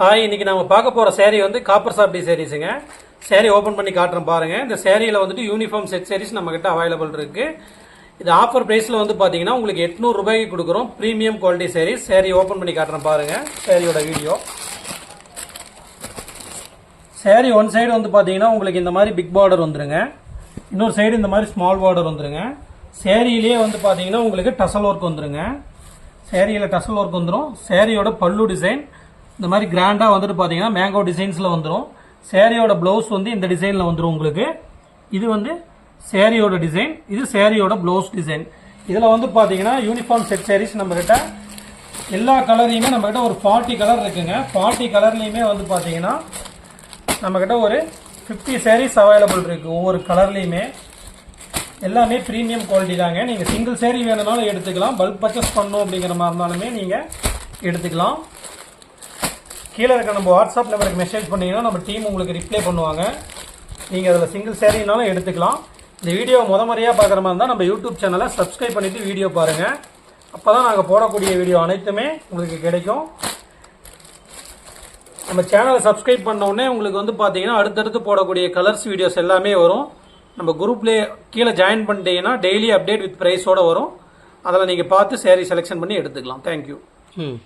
Hi இன்னைக்கு நம்ம பார்க்க போகிற சேரீ வந்து காப்பர் சாப்டி சேரீஸுங்க சேரீ ஓப்பன் பண்ணி காட்டுறேன் பாருங்க. இந்த சேரீயில் வந்துட்டு யூனிஃபார்ம் செட் சேரீஸ் நம்மக்கிட்ட அவைலபிள் இருக்குது இது ஆஃபர் ப்ரைஸில் வந்து பார்த்தீங்கன்னா உங்களுக்கு எட்நூறுபாய்க்கு கொடுக்குறோம். Premium quality sarees saree open பண்ணி காட்டுறேன் பாருங்கள் சேரீயோட வீடியோ சேரீ ஒன் சைடு வந்து பார்த்தீங்கன்னா உங்களுக்கு இந்த மாதிரி பிக் பார்டர் வந்துருங்க. இன்னொரு சைடு இந்த மாதிரி ஸ்மால் பார்டர் வந்துருங்க. சேரீலேயே வந்து பார்த்தீங்கன்னா உங்களுக்கு டசல் ஒர்க் வந்துருங்க. சேரீயில் டசல் ஒர்க் வந்துடும் சேரீயோட பல்லு டிசைன் இந்த மாதிரி கிராண்டாக வந்துட்டு பார்த்தீங்கன்னா மேங்கோ டிசைன்ஸில் வந்துடும் சேரீயோட ப்ளவுஸ் வந்து இந்த டிசைனில் வந்துடும் உங்களுக்கு. இது வந்து சேரீயோட டிசைன் இது சேரீயோட ப்ளவுஸ் டிசைன் இதில் வந்து பார்த்தீங்கன்னா யூனிஃபார்ம் செட் சேரீஸ் நம்மக்கிட்ட எல்லா கலரையுமே நம்மக்கிட்ட ஒரு ஃபார்ட்டி கலர் இருக்குங்க. ஃபார்ட்டி கலர்லேயுமே வந்து பார்த்தீங்கன்னா நம்மக்கிட்ட ஒரு ஃபிஃப்டி சேரீஸ் அவைலபிள் இருக்குது ஒவ்வொரு கலர்லேயுமே எல்லாமே ப்ரீமியம் குவாலிட்டி தாங்க. நீங்கள் சிங்கிள் சேரீ வேணுனாலும் எடுத்துக்கலாம். பல்க் பர்ச்சேஸ் பண்ணணும் அப்படிங்கிற மாதிரி இருந்தாலுமே நீங்கள் எடுத்துக்கலாம். கீழே இருக்க நம்ம வாட்ஸ்அப் நம்பருக்கு மெசேஜ் பண்ணிங்கன்னா நம்ம டீம் உங்களுக்கு ரிப்ளை பண்ணுவாங்க. நீங்கள் அதில் சிங்கிள் சேரீனாலும் எடுத்துக்கலாம். இந்த வீடியோ முத முறையாக பார்க்குற மாதிரி இருந்தால் நம்ம யூடியூப் சேனலை சப்ஸ்கிரைப் பண்ணிவிட்டு வீடியோ பாருங்கள் அப்போ தான் நாங்கள் போடக்கூடிய வீடியோ அனைத்துமே உங்களுக்கு கிடைக்கும். நம்ம சேனலை சப்ஸ்கிரைப் பண்ணோடனே உங்களுக்கு வந்து பார்த்தீங்கன்னா அடுத்தடுத்து போடக்கூடிய கலர்ஸ் வீடியோஸ் எல்லாமே வரும். நம்ம குரூப்லேயே கீழே ஜாயின் பண்ணிட்டீங்கன்னா டெய்லி அப்டேட் வித் ப்ரைஸோட வரும். அதில் நீங்கள் பார்த்து சேரீ செலெக்ஷன் பண்ணி எடுத்துக்கலாம். தேங்க்யூ ம்.